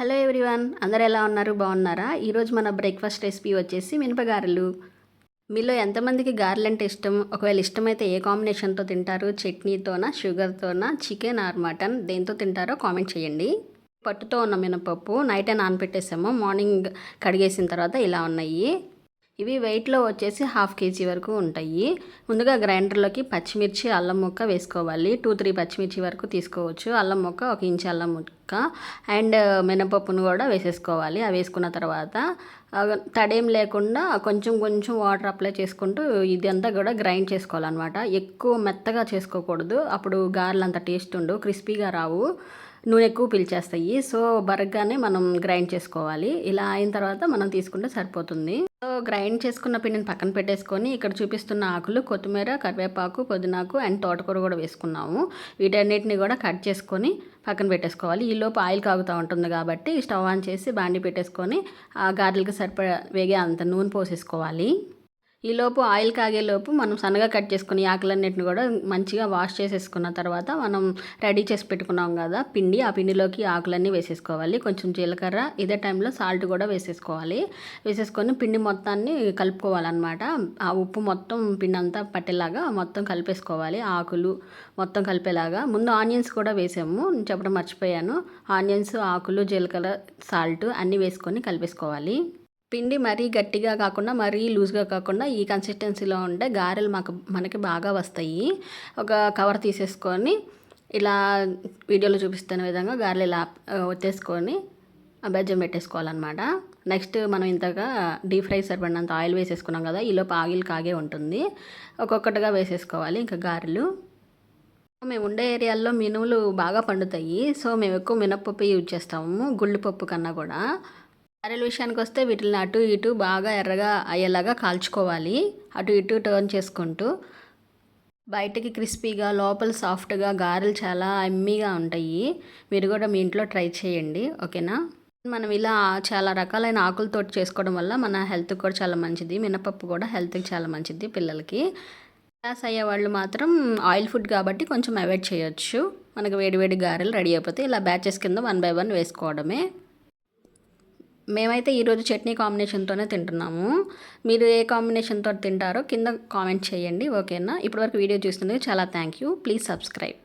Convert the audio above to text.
Hello everyone అందరు ఎలా ఉన్నారు? బాగున్నారా? ఈరోజు మన బ్రేక్ఫాస్ట్ రెసిపీ వచ్చేసి మినపగారెలు. మీలో ఎంతమందికి గారెలు అంటే ఇష్టం? ఒకవేళ ఇష్టమైతే ఏ కాంబినేషన్తో తింటారు? చట్నీతోనా షుగర్తోనా చికెన్ ఆర్ మటన్? దేంతో తింటారో కామెంట్ చేయండి. పట్టుతో ఉన్న మినపప్పు నైటే నానపెట్టేసాము. మార్నింగ్ కడిగేసిన తర్వాత ఇలా ఉన్నాయి. ఇవి వెయిట్లో వచ్చేసి హాఫ్ కేజీ వరకు ఉంటాయి. ముందుగా గ్రైండర్లోకి పచ్చిమిర్చి అల్లం ముక్క వేసుకోవాలి. టూ త్రీ పచ్చిమిర్చి వరకు తీసుకోవచ్చు. అల్లం ముక్క ఒక ఇంచ్ అల్లం ముక్క. అండ్ మినపప్పును కూడా వేసేసుకోవాలి. అవి వేసుకున్న తర్వాత తడేం లేకుండా కొంచెం కొంచెం వాటర్ అప్లై చేసుకుంటూ ఇదంతా కూడా గ్రైండ్ చేసుకోవాలన్నమాట. ఎక్కువ మెత్తగా చేసుకోకూడదు. అప్పుడు గారెలు అంత టేస్ట్ ఉండు క్రిస్పీగా రావు. నూనె ఎక్కువ పీల్చేస్తాయి. సో బరగ్గానే మనం గ్రైండ్ చేసుకోవాలి. ఇలా అయిన తర్వాత మనం తీసుకుంటే సరిపోతుంది. సో గ్రైండ్ చేసుకున్న పిండిని పక్కన పెట్టేసుకొని ఇక్కడ చూపిస్తున్న ఆకులు కొత్తిమీర కరివేపాకు పుదీనాకు అండ్ తోటకూర కూడా వేసుకున్నాము. వీటన్నిటిని కూడా కట్ చేసుకొని పక్కన పెట్టేసుకోవాలి. ఈలోపు ఆయిల్ కాగుతూ ఉంటుంది కాబట్టి స్టవ్ ఆన్ చేసి బాండి పెట్టేసుకొని ఆ గారెలకు సరిపడా వేగే అంత నూనె పోసేసుకోవాలి. ఈలోపు ఆయిల్ కాగేలోపు మనం సన్నగా కట్ చేసుకుని ఆకులన్నిటిని కూడా మంచిగా వాష్ చేసేసుకున్న తర్వాత మనం రెడీ చేసి పెట్టుకున్నాం కదా పిండి ఆ పిండిలోకి ఆకులన్నీ వేసేసుకోవాలి. కొంచెం జీలకర్ర ఇదే టైంలో సాల్ట్ కూడా వేసేసుకోవాలి. వేసేసుకొని పిండి మొత్తాన్ని కలుపుకోవాలన్నమాట. ఆ ఉప్పు మొత్తం పిండి అంతా పట్టేలాగా మొత్తం కలిపేసుకోవాలి. ఆకులు మొత్తం కలిపేలాగా. ముందు ఆనియన్స్ కూడా వేసాము. చెప్పడం మర్చిపోయాను. ఆనియన్స్ ఆకులు జీలకర్ర సాల్ట్ అన్నీ వేసుకొని కలిపేసుకోవాలి. పిండి మరీ గట్టిగా కాకుండా మరీ లూజ్గా కాకుండా ఈ కన్సిస్టెన్సీలో ఉంటే గారెలు మాకు మనకి బాగా వస్తాయి. ఒక కవర్ తీసేసుకొని ఇలా వీడియోలో చూపిస్తున్న విధంగా గారెలు ఇలా వచ్చేసుకొని బెజ్జం పెట్టేసుకోవాలన్నమాట. నెక్స్ట్ మనం ఇంతగా డీప్ ఫ్రై సరిపడినంత ఆయిల్ వేసేసుకున్నాం కదా ఈలోపు ఆయిల్ కాగే ఉంటుంది. ఒక్కొక్కటిగా వేసేసుకోవాలి ఇంకా గారెలు. మేము ఉండే ఏరియాల్లో మినుములు బాగా పండుతాయి. సో మేము ఎక్కువ మినప్పప్పు యూజ్ చేస్తాము గుళ్ళు పప్పు కన్నా కూడా. గారెల విషయానికి వస్తే వీటిని అటు ఇటు బాగా ఎర్రగా అయ్యేలాగా కాల్చుకోవాలి. అటు ఇటు టర్న్ చేసుకుంటూ బయటకి క్రిస్పీగా లోపల సాఫ్ట్గా గారెలు చాలా ఎమ్మీగా ఉంటాయి. మీరు కూడా మీ ఇంట్లో ట్రై చేయండి. ఓకేనా? మనం ఇలా చాలా రకాలైన ఆకులతో చేసుకోవడం వల్ల మన హెల్త్ కూడా చాలా మంచిది. మినపప్పు కూడా హెల్త్కి చాలా మంచిది పిల్లలకి. గ్యాస్ అయ్యే వాళ్ళు మాత్రం ఆయిల్ ఫుడ్ కాబట్టి కొంచెం అవాయిడ్ చేయొచ్చు. మనకు వేడివేడి గారెలు రెడీ అయిపోతే ఇలా బ్యాచెస్ కింద వన్ బై వన్ వేసుకోవడమే. మేమైతే ఈరోజు చట్నీ కాంబినేషన్తోనే తింటున్నాము. మీరు ఏ కాంబినేషన్తో తింటారో కింద కామెంట్ చేయండి ఓకేనా? ఇప్పటివరకు వీడియో చూస్తున్నందుకు చాలా థ్యాంక్ యూ. Please subscribe.